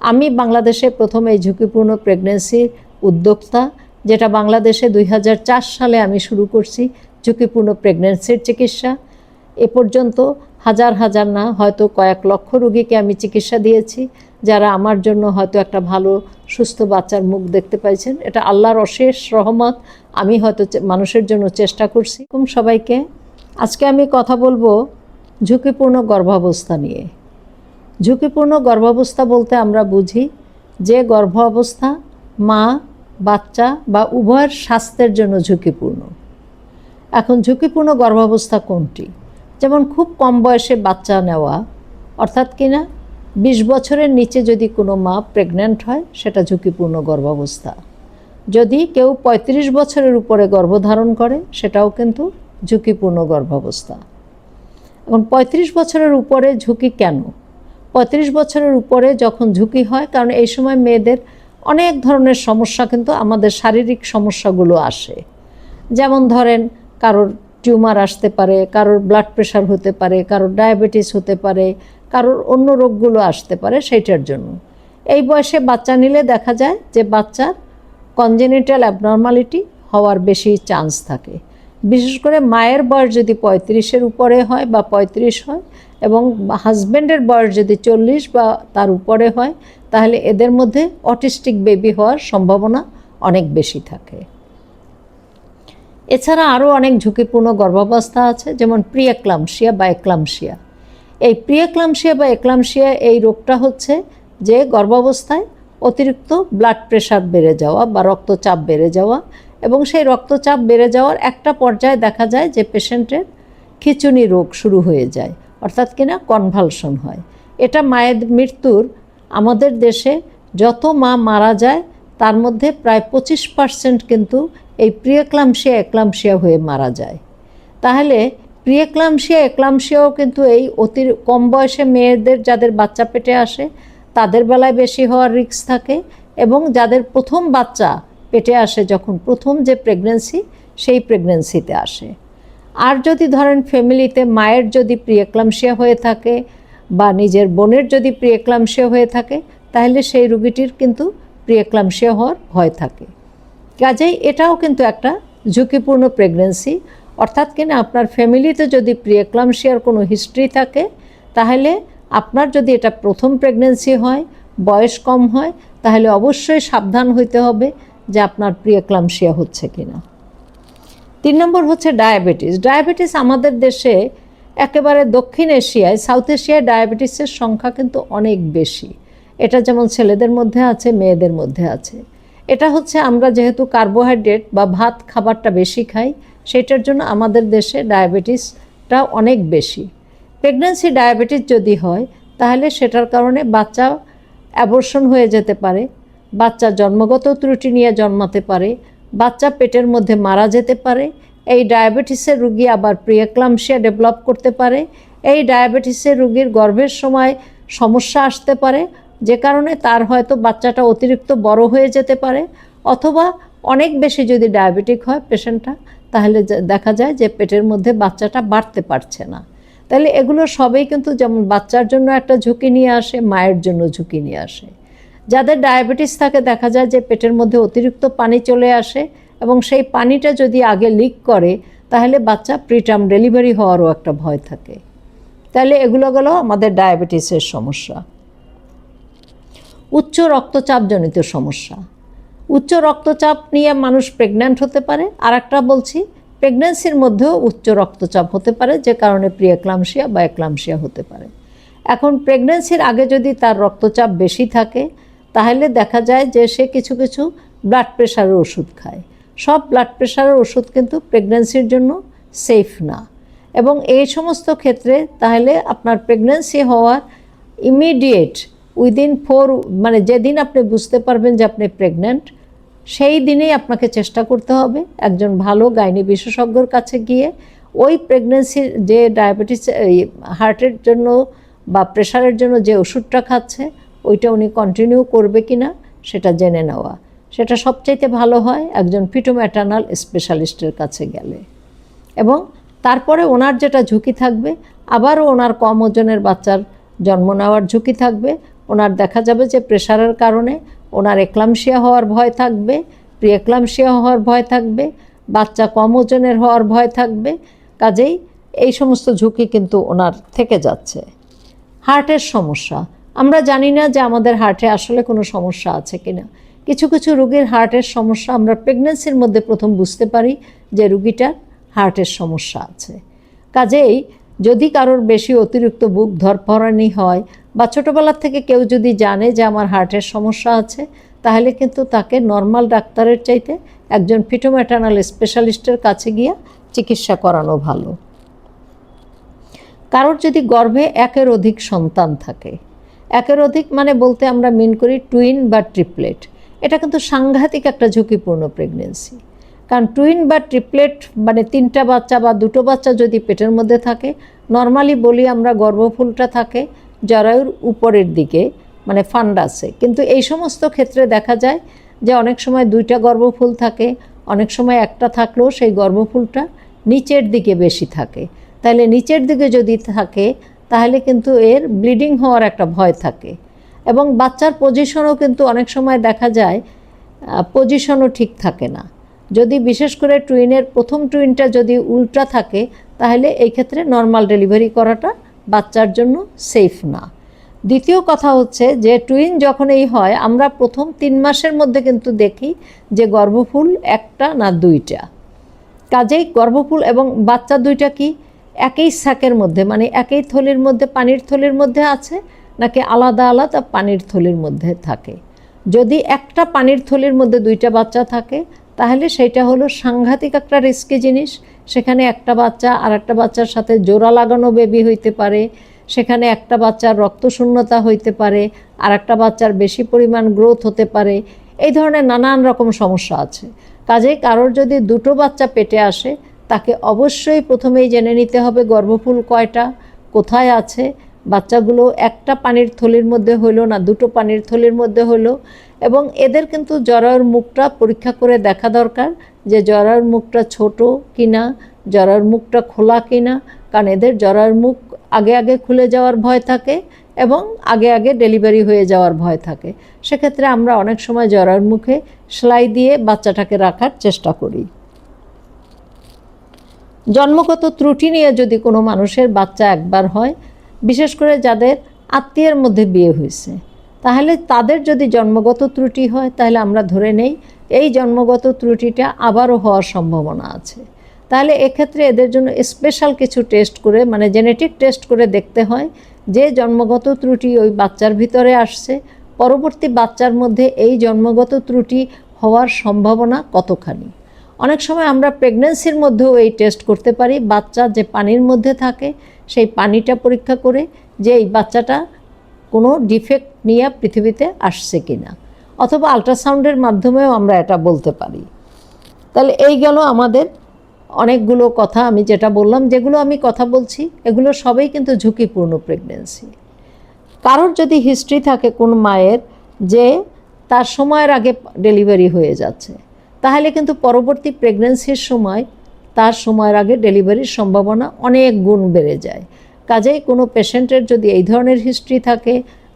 আমি বাংলাদেশে প্রথম এই ঝুঁকিপূর্ণ প্রেগনেন্সির উদ্যোক্তা, যেটা বাংলাদেশে দুই হাজার চার সালে আমি শুরু করছি, ঝুঁকিপূর্ণ প্রেগনেন্সির চিকিৎসা। এ পর্যন্ত হাজার হাজার না, হয়তো কয়েক লক্ষ রুগীকে আমি চিকিৎসা দিয়েছি, যারা আমার জন্য হয়তো একটা ভালো, সুস্থ বাচ্চার মুখ দেখতে পাইছেন। এটা আল্লাহর অশেষ রহমত, আমি হয়তো মানুষের জন্য চেষ্টা করছি। সবাইকে। আজকে আমি কথা বলব ঝুঁকিপূর্ণ গর্ভাবস্থা নিয়ে। ঝুঁকিপূর্ণ গর্ভাবস্থা বলতে আমরা বুঝি যে গর্ভাবস্থা মা, বাচ্চা বা উভয়ের স্বাস্থ্যের জন্য ঝুঁকিপূর্ণ। এখন ঝুঁকিপূর্ণ গর্ভাবস্থা কোনটি? যেমন খুব কম বয়সে বাচ্চা নেওয়া, অর্থাৎ কিনা বিশ বছরের নিচে যদি কোনো মা প্রেগন্যান্ট হয়, সেটা ঝুঁকিপূর্ণ গর্ভাবস্থা। যদি কেউ ৩৫ বছরের উপরে গর্ভধারণ করে, সেটাও কিন্তু ঝুঁকিপূর্ণ গর্ভাবস্থা। এখন ৩৫ বছরের উপরে ঝুঁকি কেন? ৩৫ বছরের উপরে যখন ঝুঁকি হয়, কারণ এই সময় মেয়েদের অনেক ধরনের সমস্যা কিন্তু আমাদের শারীরিক সমস্যাগুলো আসে। যেমন ধরেন, কারোর টিউমার আসতে পারে, কারোর ব্লাড প্রেশার হতে পারে, কারোর ডায়াবেটিস হতে পারে, কারোর অন্য রোগগুলো আসতে পারে সেইটার জন্য। এই বয়সে বাচ্চা নিলে দেখা যায় যে বাচ্চার কনজেনিটাল অ্যাবনর্মালিটি হওয়ার বেশি চান্স থাকে। বিশেষ করে মায়ের বয়স যদি পঁয়ত্রিশের উপরে হয় বা পঁয়ত্রিশ হয় এবং হাজব্যান্ডের বয়স যদি চল্লিশ বা তার উপরে হয়, তাহলে এদের মধ্যে অটিস্টিক বেবি হওয়ার সম্ভাবনা অনেক বেশি থাকে। এছাড়া আরও অনেক ঝুঁকিপূর্ণ গর্ভাবস্থা আছে, যেমন প্রিয়াক্লামশিয়া বা এক্লামশিয়া এই প্রিয়াক্লামশিয়া বা এক্লামশিয়া এই রোগটা হচ্ছে যে গর্ভাবস্থায় অতিরিক্ত ব্লাড প্রেশার বেড়ে যাওয়া বা রক্তচাপ বেড়ে যাওয়া এবং সেই রক্তচাপ বেড়ে যাওয়ার একটা পর্যায়ে দেখা যায় যে পেশেন্টের খিচুনি রোগ শুরু হয়ে যায়। অর্থাৎ কিনা কনভালশন হয়। এটা মায়ের মৃত্যুর আমাদের দেশে যত মা মারা যায়, তার মধ্যে প্রায় পঁচিশ পার্সেন্ট কিন্তু এই প্রিয়ক্লামশিয়া একলামশিয়া হয়ে মারা যায়। তাহলে প্রিয়ক্লামশিয়া একলামশিয়াও কিন্তু এই অতি কম বয়সে মেয়েদের যাদের বাচ্চা পেটে আসে, তাদের বেলায় বেশি হওয়ার রিস্ক থাকে এবং যাদের প্রথম বাচ্চা পেটে আসে, যখন প্রথম যে প্রেগনেন্সি সেই প্রেগনেন্সিতে আসে। আর যদি ধরেন ফ্যামিলিতে মায়ের যদি প্রিয়ক্লামশিয়া হয়ে থাকে বা নিজের বোনের যদি প্রিয়ক্লামশিয়া হয়ে থাকে, তাহলে সেই রুগীটির কিন্তু প্রিয়ক্লামশিয়া হওয়ার ভয় থাকে। কাজেই এটাও কিন্তু একটা ঝুঁকিপূর্ণ প্রেগনেন্সি অর্থাৎ কিনা আপনার ফ্যামিলিতে যদি প্রিয়ক্লামশিয়ার কোনো হিস্ট্রি থাকে, তাহলে আপনার যদি এটা প্রথম প্রেগনেন্সি হয়, বয়স কম হয়, তাহলে অবশ্যই সাবধান হইতে হবে যে আপনার প্রিয়ক্লামশিয়া হচ্ছে কিনা। তিন নম্বর হচ্ছে ডায়াবেটিস। ডায়াবেটিস আমাদের দেশে একেবারে দক্ষিণ এশিয়ায়, সাউথ এশিয়ায় ডায়াবেটিসের সংখ্যা কিন্তু অনেক বেশি। এটা যেমন ছেলেদের মধ্যে আছে, মেয়েদের মধ্যে আছে। এটা হচ্ছে আমরা যেহেতু কার্বোহাইড্রেট বা ভাত খাবারটা বেশি খাই, সেটার জন্য আমাদের দেশে ডায়াবেটিসটা অনেক বেশি। প্রেগন্যান্সি ডায়াবেটিস যদি হয়, তাহলে সেটার কারণে বাচ্চা অ্যাবর্শন হয়ে যেতে পারে, বাচ্চা জন্মগত ত্রুটি নিয়ে জন্মাতে পারে বাচ্চা পেটের মধ্যে মারা যেতে পারে, এই ডায়াবেটিসের রুগী আবার প্রিয়ক্লামশিয়া ডেভেলপ করতে পারে, এই ডায়াবেটিসের রুগীর গর্ভের সময় সমস্যা আসতে পারে, যে কারণে তার হয়তো বাচ্চাটা অতিরিক্ত বড় হয়ে যেতে পারে, অথবা অনেক বেশি যদি ডায়াবেটিক হয় পেশেন্টটা, তাহলে দেখা যায় যে পেটের মধ্যে বাচ্চাটা বাড়তে পারছে না। তাহলে এগুলো সবই কিন্তু যেমন বাচ্চার জন্য একটা ঝুঁকি নিয়ে আসে, মায়ের জন্য ঝুঁকি নিয়ে আসে। যাদের ডায়াবেটিস থাকে, দেখা যায় যে পেটের মধ্যে অতিরিক্ত পানি চলে আসে এবং সেই পানিটা যদি আগে লিক করে, তাহলে বাচ্চা প্রিটার্ম ডেলিভারি হওয়ারও একটা ভয় থাকে। তাহলে এগুলো গেলো আমাদের ডায়াবেটিসের সমস্যা। উচ্চ রক্তচাপজনিত সমস্যা। উচ্চ রক্তচাপ নিয়ে মানুষ প্রেগন্যান্ট হতে পারে। আর একটা বলছি প্রেগন্যান্সির মধ্যেও উচ্চ রক্তচাপ হতে পারে, যে কারণে প্রিয়ক্লামশিয়া বা একলামশিয়া হতে পারে। এখন প্রেগন্যান্সির আগে যদি তার রক্তচাপ বেশি থাকে তাহলে দেখা যায় যে সে কিছু কিছু ব্লাড প্রেশারের ওষুধ খায়। সব ব্লাড প্রেশারের ওষুধ কিন্তু প্রেগন্যান্সির জন্য সেফ না। এবং এই সমস্ত ক্ষেত্রে তাহলে আপনার প্রেগন্যান্সি হওয়ার ইমিডিয়েট উইদিন ফোর মানে যেদিন আপনি বুঝতে পারবেন যে আপনি প্রেগন্যান্ট সেই দিনেই আপনাকে চেষ্টা করতে হবে একজন ভালো গাইনি বিশেষজ্ঞর কাছে গিয়ে ওই প্রেগনেন্সির যে ডায়াবেটিস হার্টের জন্য বা প্রেশারের জন্য যে ওষুধটা খাচ্ছে ওইটা উনি কন্টিনিউ করবে কি না সেটা জেনে নেওয়া। সেটা সবচাইতে ভালো হয় একজন ফিটোম্যাটার্নাল স্পেশালিস্টের কাছে গেলে। এবং তারপরে ওনার যেটা ঝুঁকি থাকবে, আবারও ওনার কম ওজনের বাচ্চার জন্ম নেওয়ার ঝুঁকি থাকবে। ওনার দেখা যাবে যে প্রেশারের কারণে ওনার একলামশিয়া হওয়ার ভয় থাকবে প্রিয়েক্লামশিয়া হওয়ার ভয় থাকবে, বাচ্চা কম ওজনের হওয়ার ভয় থাকবে। কাজেই এই সমস্ত ঝুঁকি কিন্তু ওনার থেকে যাচ্ছে। হার্টের সমস্যা আমরা জানি না যে আমাদের হার্টে আসলে কোনো সমস্যা আছে কিনা। কিছু কিছু রোগীর হার্টের সমস্যা আমরা প্রেগনেন্সির মধ্যে প্রথম বুঝতে পারি যে রুগীটার হার্টের সমস্যা আছে। কাজেই যদি কারোর বেশি অতিরিক্ত বুক ধরফরানি হয় বা ছোটোবেলার থেকে কেউ যদি জানে যে আমার হার্টের সমস্যা আছে, তাহলে কিন্তু তাকে নর্মাল ডাক্তারের চাইতে একজন ফিটোম্যাটার্নাল স্পেশালিস্টের কাছে গিয়ে চিকিৎসা করানো ভালো। কারোর যদি গর্ভে একের অধিক সন্তান থাকে একের অধিক মানে বলতে আমরা মিন করি টুইন বা ট্রিপলেট এটা কিন্তু সাংঘাতিক একটা ঝুঁকিপূর্ণ প্রেগনেন্সি কারণ টুইন বা ট্রিপলেট মানে তিনটা বাচ্চা বা দুটো বাচ্চা যদি পেটের মধ্যে থাকে নর্মালি বলি আমরা গর্ভফুলটা থাকে জরায়ুর উপরের দিকে মানে ফান্ডাসে কিন্তু এই সমস্ত ক্ষেত্রে দেখা যায় যে অনেক সময় দুইটা গর্ভফুল থাকে, অনেক সময় একটা থাকলেও সেই গর্ভফুলটা নিচের দিকে বেশি থাকে। তাহলে নিচের দিকে যদি থাকে তাহলে কিন্তু এর ব্লিডিং হওয়ার একটা ভয় থাকে। এবং বাচ্চার পজিশনও কিন্তু অনেক সময় দেখা যায় পজিশনও ঠিক থাকে না। যদি বিশেষ করে টুইনের প্রথম টুইনটা যদি উল্টা থাকে, তাহলে এই ক্ষেত্রে নর্মাল ডেলিভারি করাটা বাচ্চার জন্য সেফ না। দ্বিতীয় কথা হচ্ছে যে টুইন যখন এই হয়, আমরা প্রথম তিন মাসের মধ্যে কিন্তু দেখি যে, গর্ভফুল একটা না দুইটা। কাজেই গর্ভফুল এবং বাচ্চা দুইটা কি? একই স্যাকের মধ্যে মানে একই থলির মধ্যে পানির থলির মধ্যে আছে, নাকি আলাদা আলাদা পানির থলির মধ্যে থাকে? যদি একটা পানির থলির মধ্যে দুইটা বাচ্চা থাকে, তাহলে সেটা হলো সাংঘাতিক একটা রিস্কি জিনিস। সেখানে একটা বাচ্চা আর একটা বাচ্চার সাথে জোড়া লাগানো বেবি হইতে পারে, সেখানে একটা বাচ্চার রক্তশূন্যতা হইতে পারে, আর একটা বাচ্চার বেশি পরিমাণ গ্রোথ হতে পারে। এই ধরনের নানান রকম সমস্যা আছে। কাজেই কারোর যদি দুটো বাচ্চা পেটে আসে তাকে অবশ্যই প্রথমেই জেনে নিতে হবে গর্ভফুল কয়টা, কোথায় আছে, বাচ্চাগুলো একটা পানির থলির মধ্যে হলো না, দুটো পানির থলির মধ্যে হলো এবং এদের কিন্তু জরায়ুর মুখটা পরীক্ষা করে দেখা দরকার যে জরায়ুর মুখটা ছোট কিনা, জরায়ুর মুখটা খোলা কিনা, কারণ এদের জরায়ুর মুখ আগে আগে খুলে যাওয়ার ভয় থাকে এবং আগে আগে ডেলিভারি হয়ে যাওয়ার ভয় থাকে। সেক্ষেত্রে আমরা অনেক সময় জরার মুখে সেলাই দিয়ে বাচ্চাটাকে রাখার চেষ্টা করি। জন্মগত ত্রুটি নিয়ে যদি কোনো মানুষের বাচ্চা একবার হয়, বিশেষ করে যাদের আত্মীয়ের মধ্যে বিয়ে হয়েছে, তাহলে তাদের যদি জন্মগত ত্রুটি হয়, তাহলে আমরা ধরে নেই এই জন্মগত ত্রুটিটা আবারও হওয়ার সম্ভাবনা আছে। তাহলে এক্ষেত্রে এদের জন্য স্পেশাল কিছু টেস্ট করে মানে জেনেটিক টেস্ট করে দেখতে হয় যে জন্মগত ত্রুটি ওই বাচ্চার ভিতরে আসছে, পরবর্তী বাচ্চার মধ্যে এই জন্মগত ত্রুটি হওয়ার সম্ভাবনা কতখানি। অনেক সময় আমরা প্রেগনেন্সির মধ্যেও এই টেস্ট করতে পারি। বাচ্চা যে পানির মধ্যে থাকে, সেই পানিটা পরীক্ষা করে যে এই বাচ্চাটা কোনো ডিফেক্ট নিয়ে পৃথিবীতে আসছে কি না অথবা আল্ট্রাসাউন্ডের মাধ্যমেও আমরা এটা বলতে পারি। তাহলে এই গেল আমাদের অনেকগুলো কথা আমি যেটা বললাম, যেগুলো আমি কথা বলছি, এগুলো সবই কিন্তু ঝুঁকিপূর্ণ প্রেগনেন্সি কারোর যদি হিস্ট্রি থাকে কোন মায়ের, যে তার সময়ের আগে ডেলিভারি হয়ে যাচ্ছে। তাহলে কিন্তু পরবর্তী প্রেগনেন্সির সময়, তার সময়ের আগে ডেলিভারির সম্ভাবনা অনেক গুণ বেড়ে যায়। কাজেই কোনো পেশেন্টের যদি এই ধরনের হিস্ট্রি থাকে,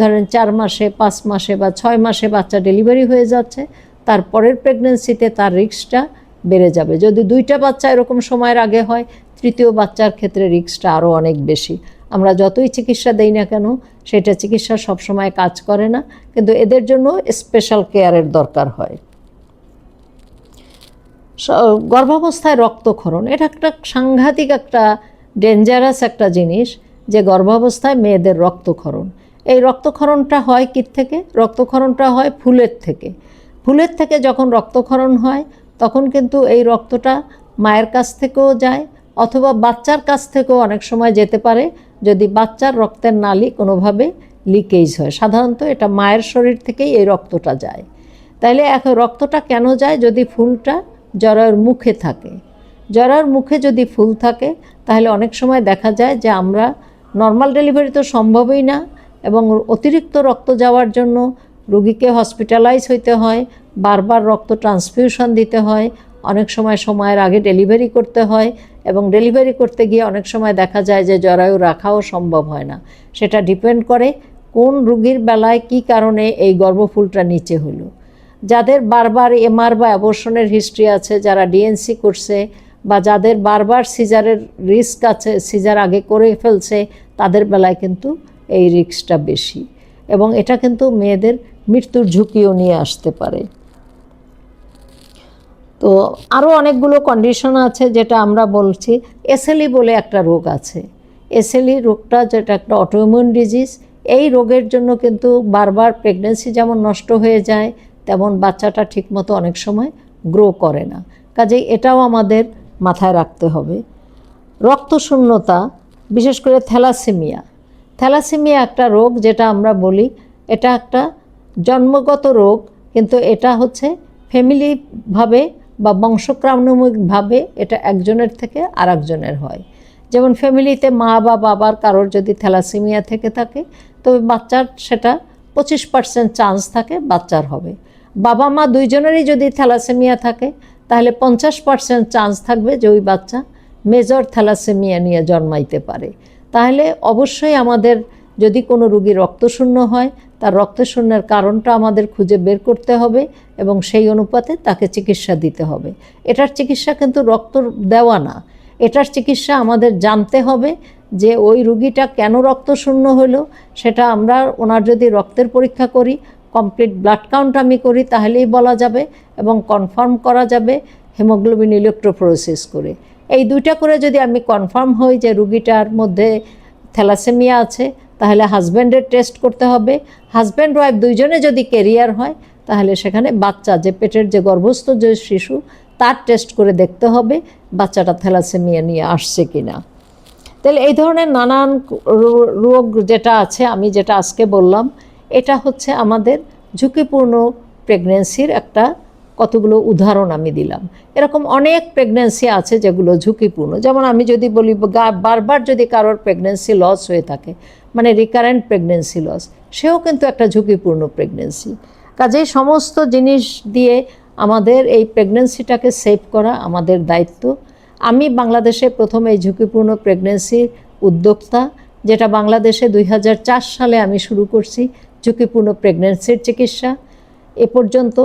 ধরেন চার মাসে, পাঁচ মাসে বা ছয় মাসে বাচ্চা ডেলিভারি হয়ে যাচ্ছে, তার পরের প্রেগনেন্সিতে তার রিস্কটা বেড়ে যাবে। যদি দুইটা বাচ্চা এরকম সময়ের আগে হয়, তৃতীয় বাচ্চার ক্ষেত্রে রিস্কটা আরও অনেক বেশি। আমরা যতই চিকিৎসা দেই না কেন, সেটা চিকিৎসা সবসময় কাজ করে না, কিন্তু এদের জন্য স্পেশাল কেয়ারের দরকার হয়। গর্ভাবস্থায় রক্তক্ষরণ, এটা একটা সাংঘাতিক একটা ডেঞ্জারাস একটা জিনিস যে গর্ভাবস্থায় মেয়েদের রক্তক্ষরণ। এই রক্তক্ষরণটা হয় কী থেকে? রক্তক্ষরণটা হয় ফুলের থেকে। ফুলের থেকে যখন রক্তক্ষরণ হয়, তখন কিন্তু এই রক্তটা মায়ের কাছ থেকেও যায়, অথবা বাচ্চার কাছ থেকেও অনেক সময় যেতে পারে, যদি বাচ্চার রক্তের নালি কোনোভাবে লিকেজ হয়। সাধারণত এটা মায়ের শরীর থেকেই এই রক্তটা যায়। তাইলে এখন রক্তটা কেন যায়? যদি ফুলটা জরায়ুর মুখে থাকে। জরায়ুর মুখে যদি ফুল থাকে, তাহলে অনেক সময় দেখা যায় যে আমরা নর্মাল ডেলিভারি তো সম্ভবই না এবং অতিরিক্ত রক্ত যাওয়ার জন্য রুগীকে হসপিটালাইজ হইতে হয়, বারবার রক্ত ট্রান্সফিউশন দিতে হয়, অনেক সময় সময়ের আগে ডেলিভারি করতে হয় এবং ডেলিভারি করতে গিয়ে অনেক সময় দেখা যায় যে জরায়ু রাখাও সম্ভব হয় না। সেটা ডিপেন্ড করে কোন রুগীর বেলায় কি কারণে এই গর্ভফুলটা নিচে হলো। যাদের বারবার এমআর বা অ্যাবর্শনের হিস্ট্রি আছে, যারা ডিএনসি করছে, বা যাদের বারবার সিজারের রিস্ক আছে সিজার আগে করে ফেলছে, তাদের বেলায় কিন্তু এই রিস্কটা বেশি। এবং এটা কিন্তু মেয়েদের মৃত্যুর ঝুঁকিও নিয়ে আসতে পারে। তো আরও অনেকগুলো কন্ডিশন আছে যেটা আমরা বলছি এসএলই বলে একটা রোগ আছে। এসএলই রোগটা যেটা একটা অটোইমিউন ডিজিজ এই রোগের জন্য কিন্তু বারবার প্রেগনেন্সি যেমন নষ্ট হয়ে যায় তেমন বাচ্চাটা ঠিকমতো অনেক সময় গ্রো করে না। কাজেই এটাও আমাদের মাথায় রাখতে হবে। রক্তশূন্যতা, বিশেষ করে থ্যালাসেমিয়া। থ্যালাসেমিয়া একটা রোগ যেটা আমরা বলি, এটা একটা জন্মগত রোগ, কিন্তু এটা হচ্ছে ফ্যামিলিভাবে বা বংশক্রামণিকভাবে এটা একজনের থেকে আর একজনের হয়। যেমন ফ্যামিলিতে মা বা বাবার কারোর যদি থ্যালাসেমিয়া থেকে থাকে, তবে বাচ্চার সেটা পঁচিশ পার্সেন্ট চান্স থাকে বাচ্চার হবে। বাবা মা দুইজনেরই যদি থ্যালাসেমিয়া থাকে, তাহলে পঞ্চাশ পার্সেন্ট চান্স থাকবে যে ওই বাচ্চা মেজর থ্যালাসেমিয়া নিয়ে জন্মাইতে পারে। তাহলে অবশ্যই আমাদের যদি কোনো রুগী রক্তশূন্য হয়, তার রক্তশূন্যের কারণটা আমাদের খুঁজে বের করতে হবে এবং সেই অনুপাতে তাকে চিকিৎসা দিতে হবে। এটার চিকিৎসা কিন্তু রক্ত দেওয়া না। এটার চিকিৎসা আমাদের জানতে হবে যে ওই রুগীটা কেন রক্তশূন্য হলো, সেটা আমরা ওনার যদি রক্তের পরীক্ষা করি কমপ্লিট ব্লাড কাউন্ট আমি করি, তাহলেই বলা যাবে এবং কনফার্ম করা যাবে হেমোগ্লোবিন ইলেকট্রোফোরেসিস করে। এই দুইটা করে যদি আমি কনফার্ম হই যে রুগীটার মধ্যে থ্যালাসেমিয়া আছে, তাহলে হাজব্যান্ডের টেস্ট করতে হবে। হাজব্যান্ড ওয়াইফ দুইজনে যদি কেরিয়ার হয়, তাহলে সেখানে বাচ্চা, যে পেটের যে গর্ভস্থ যে শিশু, তার টেস্ট করে দেখতে হবে বাচ্চাটা থ্যালাসেমিয়া নিয়ে আসছে কি না তাহলে এই ধরনের নানান রোগ যেটা আছে, আমি যেটা আজকে বললাম এটা হচ্ছে আমাদের ঝুঁকিপূর্ণ প্রেগনেন্সির একটা কতগুলো উদাহরণ আমি দিলাম। এরকম অনেক প্রেগনেন্সি আছে যেগুলো ঝুঁকিপূর্ণ। যেমন আমি যদি বলি বারবার যদি কারোর প্রেগনেন্সি লস হয়ে থাকে মানে রিকারেন্ট প্রেগনেন্সি লস সেও কিন্তু একটা ঝুঁকিপূর্ণ প্রেগনেন্সি কাজেই সমস্ত জিনিস দিয়ে আমাদের এই প্রেগনেন্সিটাকে সেভ করা আমাদের দায়িত্ব। আমি বাংলাদেশে প্রথম এই ঝুঁকিপূর্ণ প্রেগনেন্সির উদ্যোক্তা, যেটা বাংলাদেশে দুই হাজার চার সালে আমি শুরু করছি। ঝুঁকিপূর্ণ প্রেগনেন্সির চিকিৎসা। এ পর্যন্ত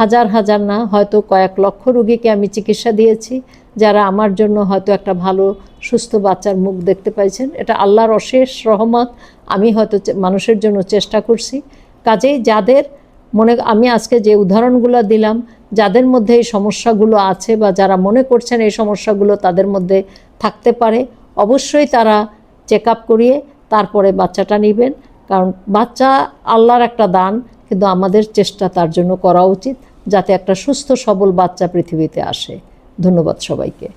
হাজার হাজার না, হয়তো কয়েক লক্ষ রোগীকে আমি চিকিৎসা দিয়েছি, যারা আমার জন্য হয়তো একটা ভালো, সুস্থ বাচ্চার মুখ দেখতে পাইছেন। এটা আল্লাহর অশেষ রহমত, আমি হয়তো মানুষের জন্য চেষ্টা করছি। কাজেই যাদের মনে, আমি আজকে যে উদাহরণগুলো দিলাম, যাদের মধ্যে এই সমস্যাগুলো আছে বা যারা মনে করছেন এই সমস্যাগুলো তাদের মধ্যে থাকতে পারে, অবশ্যই তারা চেক আপ করিয়ে তারপরে বাচ্চাটা নেবেন। কারণ বাচ্চা আল্লাহর একটা দান, কিন্তু আমাদের চেষ্টা তার জন্য করা উচিত যাতে একটা সুস্থ সবল বাচ্চা পৃথিবীতে আসে। ধন্যবাদ সবাইকে।